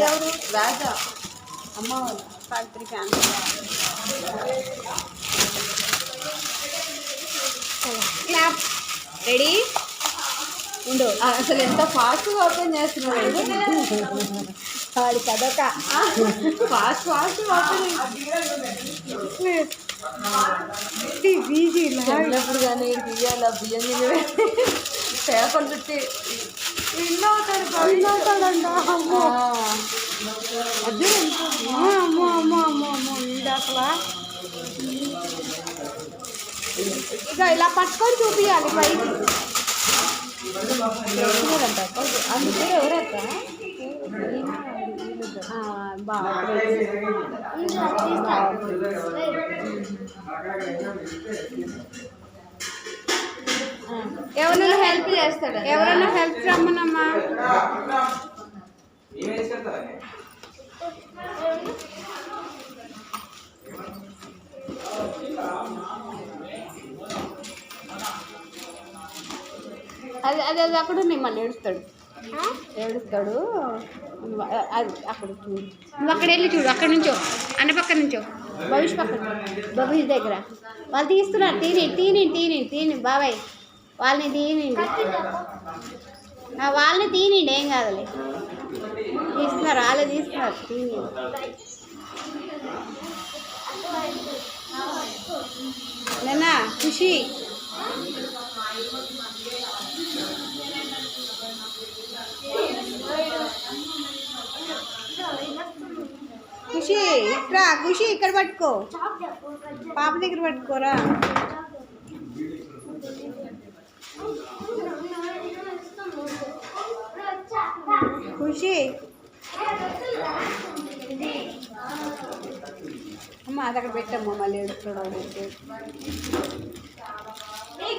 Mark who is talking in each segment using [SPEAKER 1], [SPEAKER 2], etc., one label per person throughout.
[SPEAKER 1] ఎవరు? రాజా. అమ్మ factory
[SPEAKER 2] clap ready ఉండు.
[SPEAKER 1] అసలు ఎంత ఫాస్ట్గా ఓపెన్ చేస్తున్నాడు
[SPEAKER 2] వాడికి అదొక
[SPEAKER 1] ఫాస్ట్ ఫాస్ట్ ఓపెన్
[SPEAKER 2] బీజీ
[SPEAKER 1] చిన్నప్పుడు కానీ బియ్యాల బియ్యం తిని పేపర్ చుట్టి విన్ అవుతాడు
[SPEAKER 2] అవుతాడంట అమ్మో అమ్మో అమ్మో అమ్మో అసలు ఇక ఇలా పట్టుకొని చూపించాలి పైకి
[SPEAKER 1] వచ్చినారంట అందుకే ఎవరక్క
[SPEAKER 2] బాగా
[SPEAKER 1] ఎవరైనా హెల్ప్ చేస్తాడు
[SPEAKER 2] ఎవరైనా హెల్ప్ రమ్మనమ్మా
[SPEAKER 1] అది అది అది అక్కడ మళ్ళీ ఏడుస్తాడు. ఏడుస్తాడు. అది అక్కడ చూడు
[SPEAKER 2] నువ్వు అక్కడ వెళ్ళి చూడు అక్కడ నుంచో అన్న పక్క నుంచో. భవిష్ పక్కన భవిష్ దగ్గర. వాళ్ళు తీస్తున్నారు తీని తీని తీని తీని బాబాయ్. వాళ్ళని తీనిండి వాళ్ళని తీనిండి ఏం కాదులే. తీస్తున్నారు వాళ్ళే తీస్తున్నారు తీని. నేనా ఖుషి. ఖుషి ఇక్కడ ఖుషి ఇక్కడ పట్టుకో. పాప దగ్గర పట్టుకోరా. ఖుషి అమ్మ అది అక్కడ పెట్టమ్మా మళ్ళీ ఏడుస్తాడు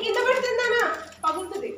[SPEAKER 1] కింద పడుతుందా పగులుతుంది